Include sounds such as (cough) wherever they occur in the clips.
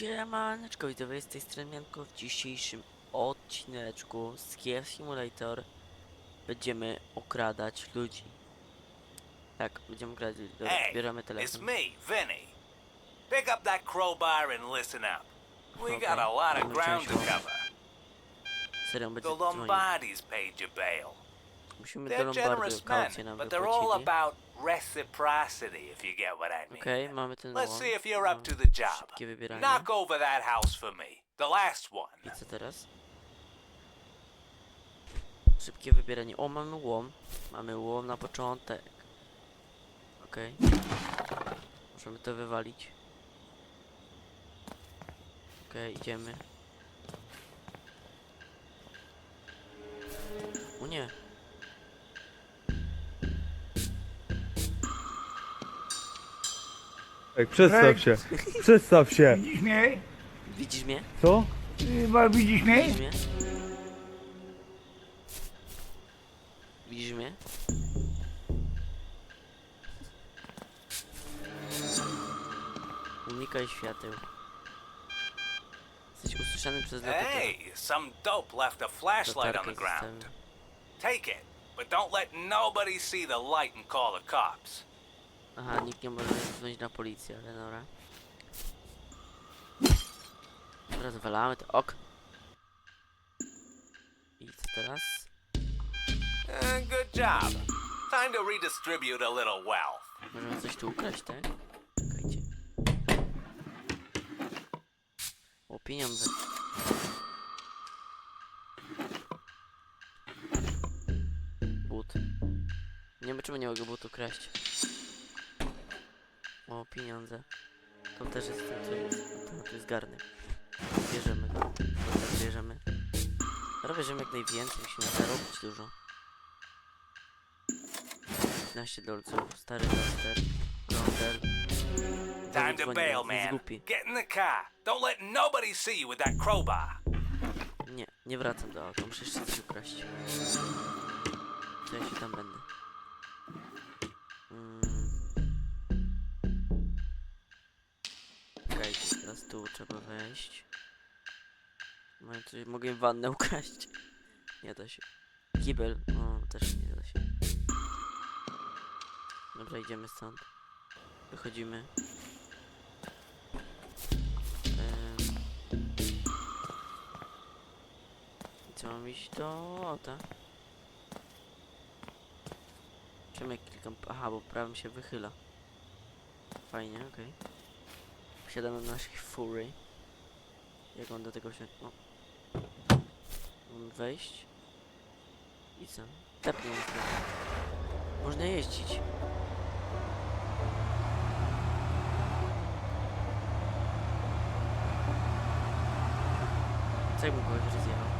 Siemaneczko, widzowie, z tej strony Mianko. W dzisiejszym odcineczku z Gear Simulator będziemy okradać ludzi. Tak, będziemy okradać ludzi. Dobra, Hey, bierzemy it's telefon. me, Vinny. Pick up that crowbar and listen up. We got a lot of ground to cover. Serio, będzie The dzwonił. Lombardis paid you bail. Musimy do They're Lombardu generous kaucję men, nam but they're all wypłacili. about reciprocity, if you get what I mean. Okej, mamy ten Let's łom. see if you're up to the job. Szybkie wybieranie. Knock over that house for me. The last one. I co teraz? Szybkie wybieranie. O, mamy łom. Mamy łom na początek. Okej. Możemy to wywalić. Okej, idziemy. O nie. Ej, przedstaw się. Przedstaw się. Widzisz mnie? Widzisz mnie? Co? Chyba widzisz mnie? Widzisz mnie? Widzisz mnie? Unikaj świateł. Jesteś usłyszany przez lokatora. Hey, some dope left a flashlight on the ground. Take it, but don't let nobody see the light and call the cops. Aha, nikt nie może dzwonić na policję, ale dobra. Dobra, zwalamy to ok. I co teraz? Eh, good job. Time to redistribute a little wealth. Możemy coś tu ukraść, tak? Czekajcie. O, pieniądze. But. Nie wiem, czemu nie mogę butu kraść. O, pieniądze. To też jest ten, co jest. To, to jest garnek. Bierzemy go. To też bierzemy. Bierzemy jak najwięcej, musimy zarobić dużo. 15 dolców, stary Duster, Router. Time to bail, man. Get in the car. Don't let nobody see you with that crowbar. Nie, nie wracam do auta, muszę jeszcze coś ukraść. To ja się tam będę. Tu trzeba wejść. Mam coś, mogę wannę ukraść. (laughs) Nie da się. Kibel, o, też nie da się. Dobra, idziemy stąd. Wychodzimy. I co mam iść do auta? Czemu jak klikam... Aha, bo prawym się wychyla. Fajnie, okej. Wsiadamy do naszych fury. Jak on do tego się... O. Wejść. I co? Trochę. Można jeździć. Co jakbym kogoś rozjechał?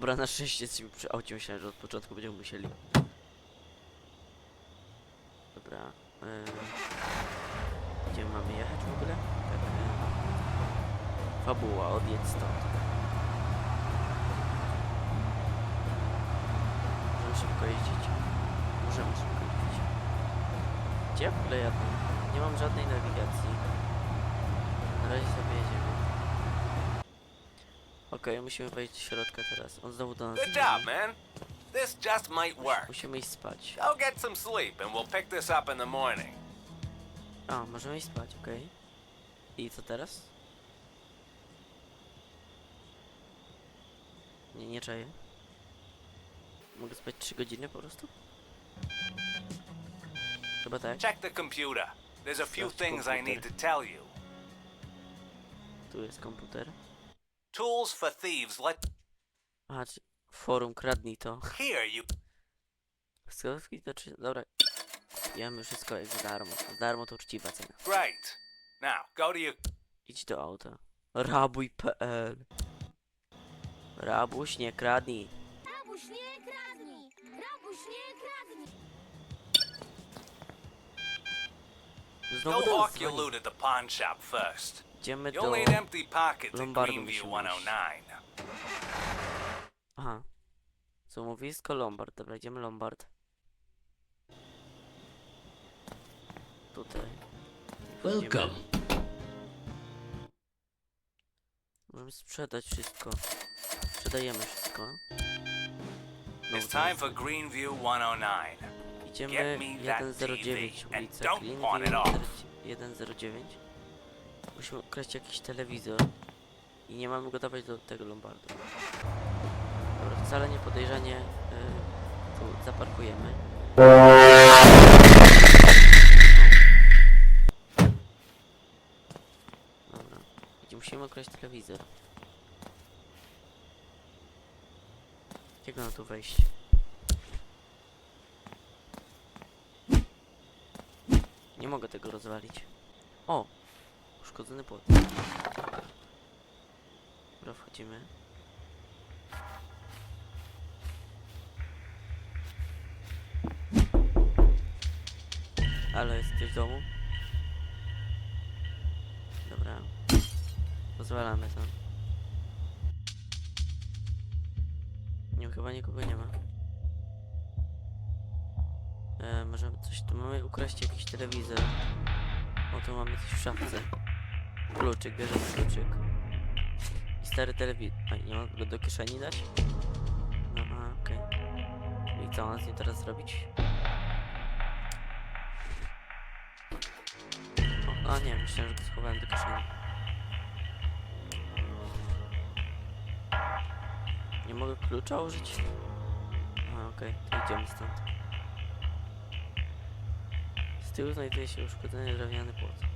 Dobra, na szczęście jesteśmy przy aucie, myślałem, że od początku będziemy musieli. Dobra. Yy... Gdzie mamy jechać w ogóle? Tak. Yy... Fabuła, odjedź stąd. Możemy szybko jeździć. Możemy szybko jeździć. Gdzie ja w ogóle jadę? Nie mam żadnej nawigacji. Na razie. Okej, musimy wejść do środka teraz. On znowu do nas Good dzwoni. job, man. This just might work. Musimy iść spać. Go get some sleep and we'll pick this up in the morning. A, możemy iść spać, okej. I co teraz? Nie, nie czaję. Mogę spać 3 godziny po prostu? Chyba tak. Check the computer. There's a few things I need to tell you. Tu jest komputer. Tools for thieves. Let czy forum, kradnij to. here you. Wskazówki to czy... Dobra. Wiemy wszystko jak za darmo. Za darmo to uczciwa cena. Great. Now go to your. Idź do auta. Rabuj.pl Rabuś, nie kradnij. Rabuś, nie kradnij! Rabuś, nie kradnij! Znowu Go nas hawk your dzwoni. loot at the pawn shop first. Idziemy do Lombardu musimy Aha. Co mówisko Lombard. Dobra, idziemy Lombard. Tutaj. Welcome. Możemy sprzedać wszystko. Sprzedajemy wszystko. No, It's time for Greenview 109. Idziemy 109 ulica Greenview 109. Musimy ukraść jakiś telewizor i nie mamy go dawać do tego Lombardu. Dobra, wcale nie podejrzanie y, tu zaparkujemy. Dobra, gdzie musimy ukraść telewizor. Jak na tu wejść? Nie mogę tego rozwalić. O! Uszkodzony płot. Dobra, wchodzimy. Ale jest ktoś w domu? Dobra. Pozwalamy to. Nie, chyba nikogo nie ma. E, możemy coś tu mamy ukraść jakiś telewizor. O mamy coś w szafce. Kluczyk, bierzemy kluczyk. I stary telewizor. A nie mogę go do kieszeni dać? No okej. I co mam z nim teraz zrobić? O, a nie, myślałem, że go schowałem do kieszeni. Nie mogę klucza użyć? A okej, to idziemy stąd. Z tyłu znajduje się uszkodzony drewniany płot.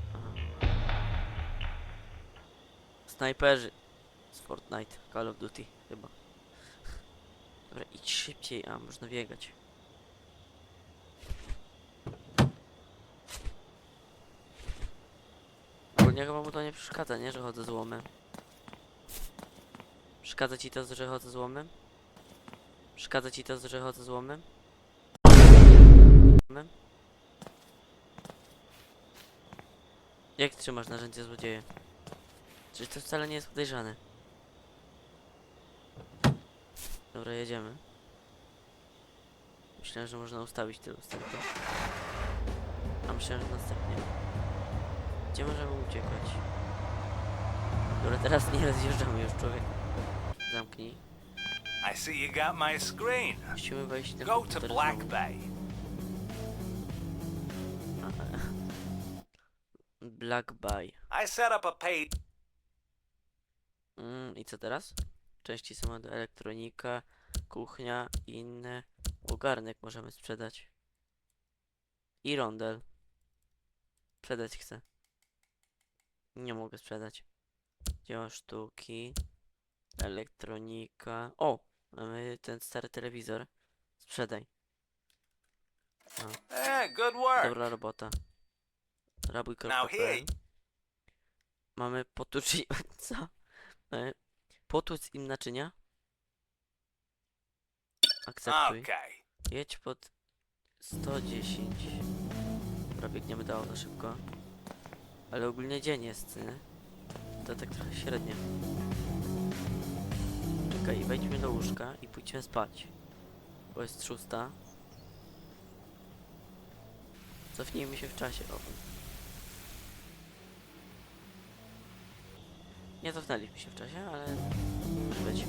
Snajperzy z Fortnite, Call of Duty chyba. Dobra, idź szybciej, a można biegać. Ogólnie chyba mu to nie przeszkadza, nie? Że chodzę z łomem. Przeszkadza ci to, że chodzę z łomem? Przeszkadza ci to, że chodzę z łomem? Jak trzymasz narzędzie złodzieje? Przecież to wcale nie jest podejrzane. Dobra, jedziemy. Myślałem, że można ustawić tę lusterko. A myślałem, że następnie. Gdzie możemy uciekać? Dobra, teraz nie rozjeżdżamy już, człowiek. Zamknij. I see you got my screen. Musimy wejść na Go to Black. Bay. Black Bay. I set up a page. Mm, I co teraz? Części samochodu, elektronika, kuchnia i inne. Ogarnek możemy sprzedać. I rondel. Sprzedać chcę. Nie mogę sprzedać. Dzieła sztuki. Elektronika. O! Mamy ten stary telewizor. Sprzedaj. Eh, good work. Dobra robota. Rabuj.pl Mamy potłucz... i- (laughs) Co? Mamy potłuc im naczynia. Akceptuj. Jedź pod 110. Dobra, biegniemy do auta szybko. Ale ogólnie dzień jest, nie? To tak trochę średnio. Czekaj, wejdźmy do łóżka i pójdźmy spać. Bo jest szósta. Cofnijmy się w czasie. O. Nie cofnęliśmy się w czasie, ale może być.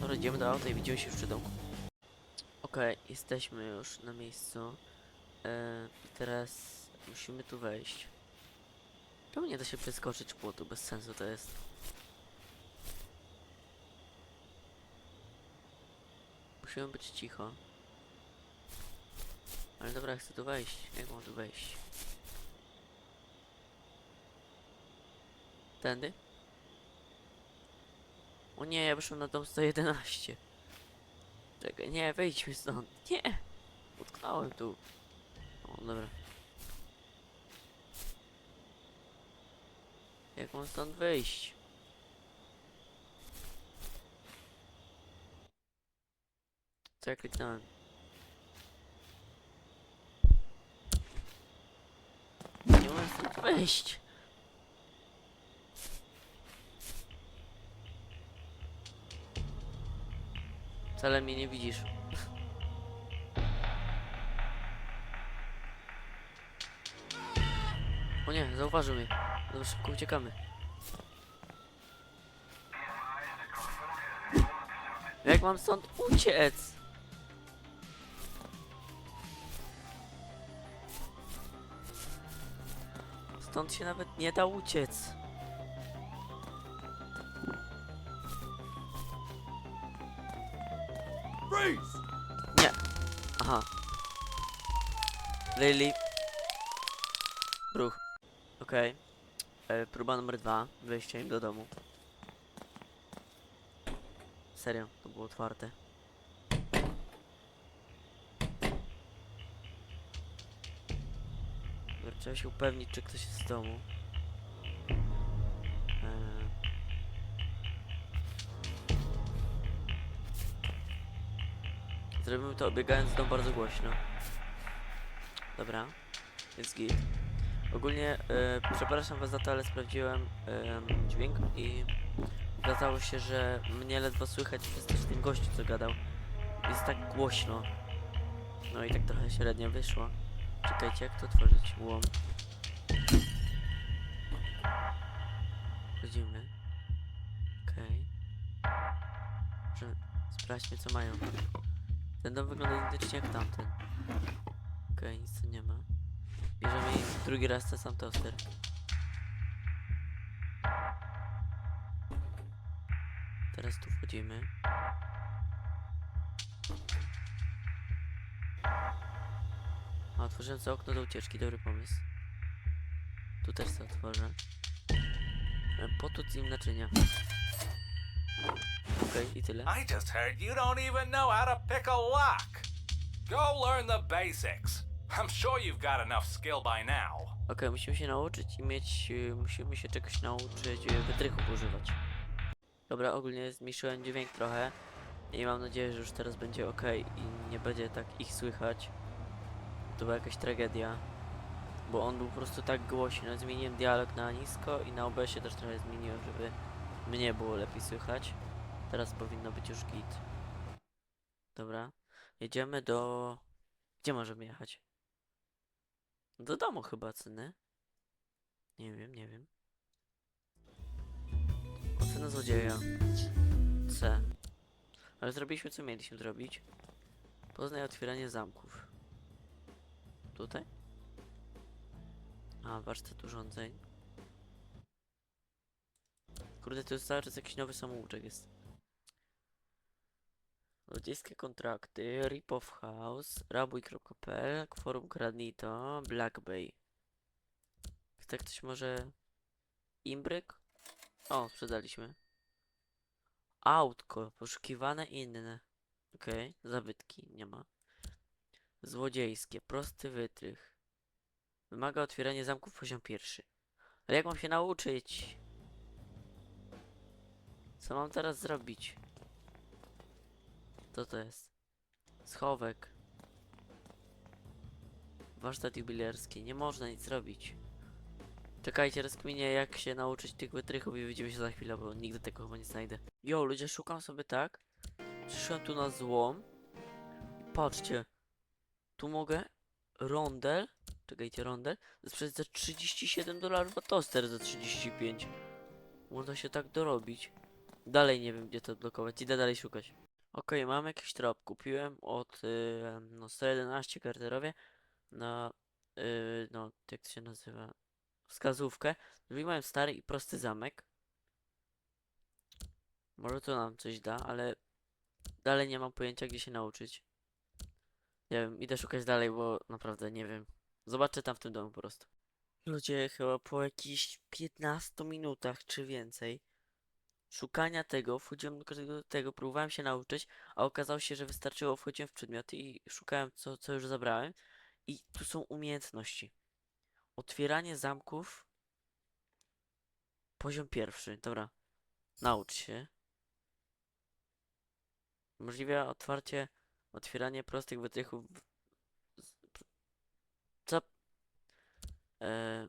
Dobra, idziemy do auta i widzimy się już przy domku. Okej, jesteśmy już na miejscu. E, teraz musimy tu wejść. Czemu nie da się przeskoczyć płotu? Bez sensu to jest. Musimy być cicho. Ale dobra, chcę tu wejść. Jak mam tu wejść? Tędy? O nie, ja wyszłem na dom 111. Czekaj, nie, wejdźmy stąd. Nie! Utknąłem tu. O, dobra. Jak mam stąd wyjść? Co ja kliknąłem? Nie mogę stąd wyjść. Wcale mnie nie widzisz. O nie, zauważył mnie. Dobra, szybko uciekamy. Jak mam stąd uciec? Stąd się nawet nie da uciec. Lily. Ruch. Okej. E, Próba numer dwa. Wejście im do domu. Serio, to było otwarte. Trzeba się upewnić, czy ktoś jest w domu. E, Zrobimy to obiegając dom bardzo głośno. Dobra, jest git. Ogólnie, e, przepraszam was za to, ale sprawdziłem em, dźwięk i okazało się, że mnie ledwo słychać przez też ten gościu, co gadał. Jest tak głośno. No i tak trochę średnio wyszło. Czekajcie, jak to otworzyć? Łom. Wchodzimy. Okej. Może sprawdźmy, co mają. Ten dom wygląda identycznie jak tamten. Okej, nic tu nie ma. Bierzemy drugi raz ten sam toster. Teraz tu wchodzimy. A otworzyłem sobie okno do ucieczki, dobry pomysł. Tu też sobie otworzę. E, Potłuc im naczynia. Okej, i tyle. I just heard you don't even know how to pick a lock. Go learn the basics. I'm sure you've got enough skill by now. Okej, musimy się nauczyć i mieć, y, musimy się czegoś nauczyć, y, wytrychów używać. Dobra, ogólnie zmniejszyłem dźwięk trochę i mam nadzieję, że już teraz będzie ok i nie będzie tak ich słychać. To była jakaś tragedia, bo on był po prostu tak głośny. Zmieniłem dialog na nisko i na OBS-ie też trochę zmieniłem, żeby mnie było lepiej słychać. Teraz powinno być już git. Dobra, jedziemy do... Gdzie możemy jechać? Do domu chyba, ceny. Nie wiem, nie wiem. Ocena złodzieja. C. Ale zrobiliśmy co mieliśmy zrobić. Poznaj otwieranie zamków. Tutaj? A, warsztat urządzeń. Kurde, to jest cały czas jakiś nowy samouczek jest. Złodziejskie kontrakty, Rip of House, rabuj.pl, forum Granito, Black Bay. Tak ktoś może... Imbryk? O, sprzedaliśmy. Autko, poszukiwane inne. Okej, zabytki, nie ma. Złodziejskie, prosty wytrych. Wymaga otwierania zamków poziom pierwszy. Ale jak mam się nauczyć? Co mam teraz zrobić? Co to jest? Schowek. Warsztat jubilerski. Nie można nic zrobić. Czekajcie, rozkminię jak się nauczyć tych wytrychów i widzimy się za chwilę, bo nigdy tego chyba nie znajdę. Jo, ludzie, szukam sobie tak. Przyszłem tu na złom. Patrzcie. Tu mogę rondel. Czekajcie, rondel. Sprzedać za 37 dolarów, a toster za 35. Można się tak dorobić. Dalej nie wiem, gdzie to odblokować. Idę dalej szukać. Okej, mam jakiś trop. Kupiłem od y, no 111 karterowie na y, no jak to się nazywa wskazówkę. Zrobiłem stary i prosty zamek. Może to nam coś da, ale dalej nie mam pojęcia gdzie się nauczyć. Nie wiem, idę szukać dalej, bo naprawdę nie wiem. Zobaczę tam w tym domu po prostu. Ludzie, chyba po jakichś 15 minutach czy więcej szukania tego, wchodziłem do każdego tego, próbowałem się nauczyć, a okazało się, że wystarczyło, wchodziłem w przedmioty i szukałem co, co już zabrałem. I tu są umiejętności. Otwieranie zamków. Poziom pierwszy. Dobra. Naucz się. Umożliwia otwarcie, otwieranie prostych wytrychów. Co? E,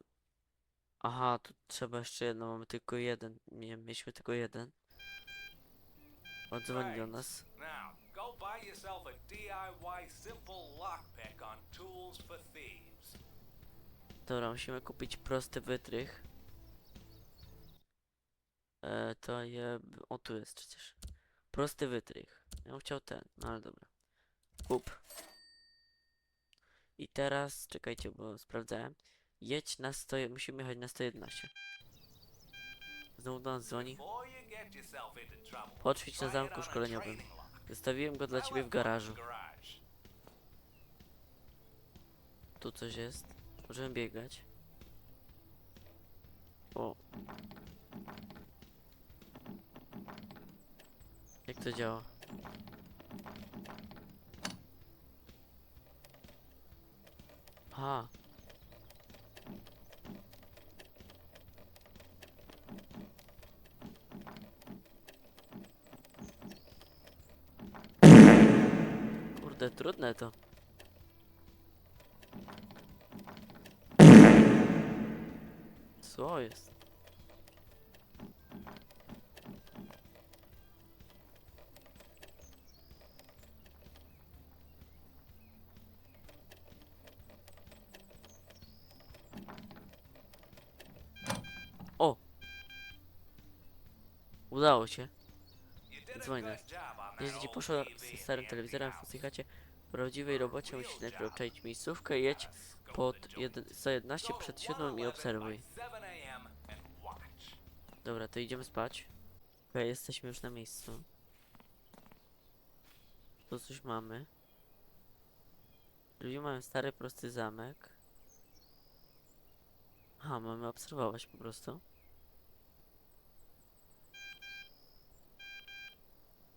aha, tu trzeba jeszcze jedno. Mamy tylko jeden. Nie, mieliśmy tylko jeden. Odzwoni do nas. Now, go buy yourself a DIY simple lockpick on Tools for Thieves. Dobra, musimy kupić prosty wytrych. E, to je... O, tu jest przecież. Prosty wytrych. Ja bym chciał ten, no ale dobra. Kup. I teraz, czekajcie, bo sprawdzałem. Jedź na 100, musimy jechać na 111. Znowu do nas dzwoni. Poćwicz na zamku szkoleniowym. Zostawiłem go dla ciebie w garażu. Tu coś jest. Możemy biegać. O. Jak to działa? Aha. To. Co jest? O! Udało się. Good nas. Jeśli poszła TV ze starym telewizorem, w prawdziwej robocie, musicie najpierw obczaić miejscówkę jedź pod to the joint. 1 111 Go to przed 7 i 111 obserwuj. by 7 a.m. and watch. Dobra, to idziemy spać. Okej, jesteśmy już na miejscu. Tu coś mamy. Drzwi mają stary, prosty zamek. Aha, mamy obserwować po prostu.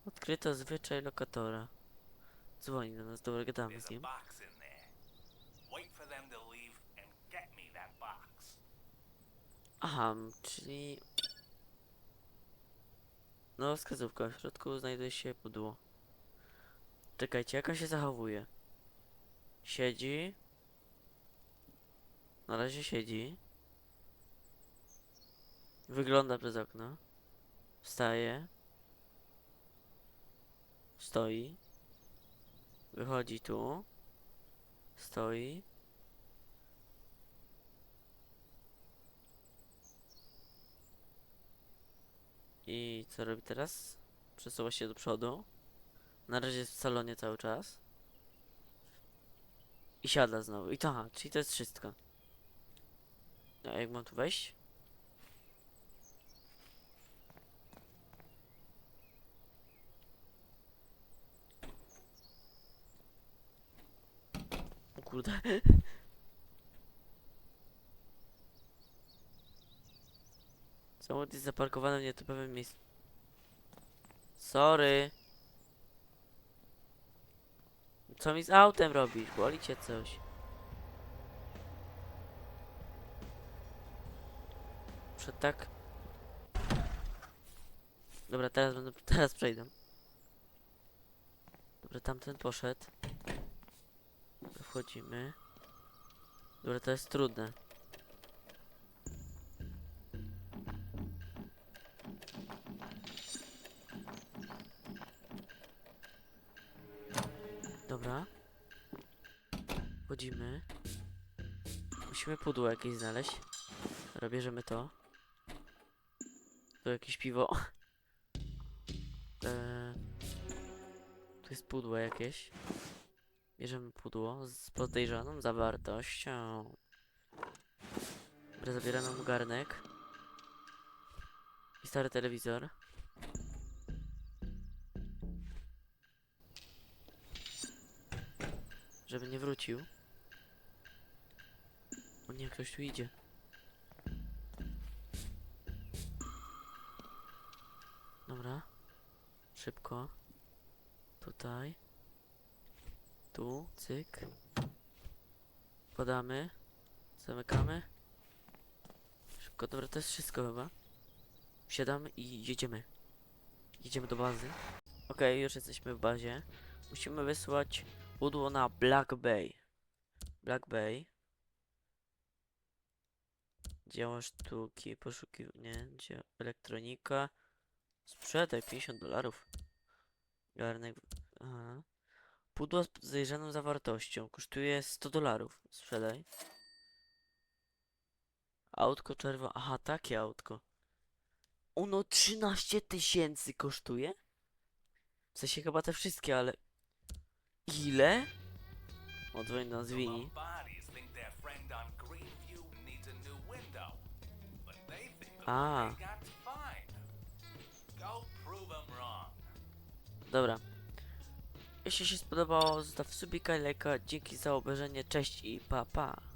Odkryto zwyczaj lokatora. Dzwoni do nas, dobra, gadamy z nim. Aha, czyli... No, wskazówka. W środku znajduje się pudło. Czekajcie, jak on się zachowuje? Siedzi. Na razie siedzi. Wygląda przez okno. Wstaje. Stoi. Wychodzi tu. Stoi. I co robi teraz? Przesuwa się do przodu. Na razie jest w salonie cały czas. I siada znowu. I to, aha, czyli to jest wszystko. A jak mam tu wejść? Kurde. Samochód jest zaparkowany w nietypowym miejscu. Sorry. Co mi z autem robisz? Boli cię coś. Muszę tak... Dobra, teraz będę... Teraz przejdę. Dobra, tamten poszedł. Wchodzimy. Dobra, to jest trudne. Dobra. Wchodzimy. Musimy pudło jakieś znaleźć. Dobra, bierzemy to. Tu jakieś piwo. Eee, (laughs) tu jest pudło jakieś. Bierzemy pudło z podejrzaną zawartością. Zabieramy mu garnek. I stary telewizor. Żeby nie wrócił. O nie, ktoś tu idzie. Dobra. Szybko. Tutaj. Tu, cyk. Podamy. Zamykamy. Szybko, dobra, to jest wszystko chyba. Wsiadamy i jedziemy. Jedziemy do bazy. Okej, już jesteśmy w bazie. Musimy wysłać pudło na Black Bay. Black Bay. Dzieło sztuki, poszukiwanie, dzieło elektronika. Sprzedaj 50 dolarów. Garnek. Aha. Pudło z podejrzaną zawartością. Kosztuje 100 dolarów. Sprzedaj. Autko czerwone. Aha, takie autko. Ono 13 tysięcy kosztuje? W sensie chyba te wszystkie, ale... Ile? Odwoń on Greenview needs a. Dobra. Jeśli się spodobało, zostaw subika i lajka. Dzięki za obejrzenie. Cześć i pa pa.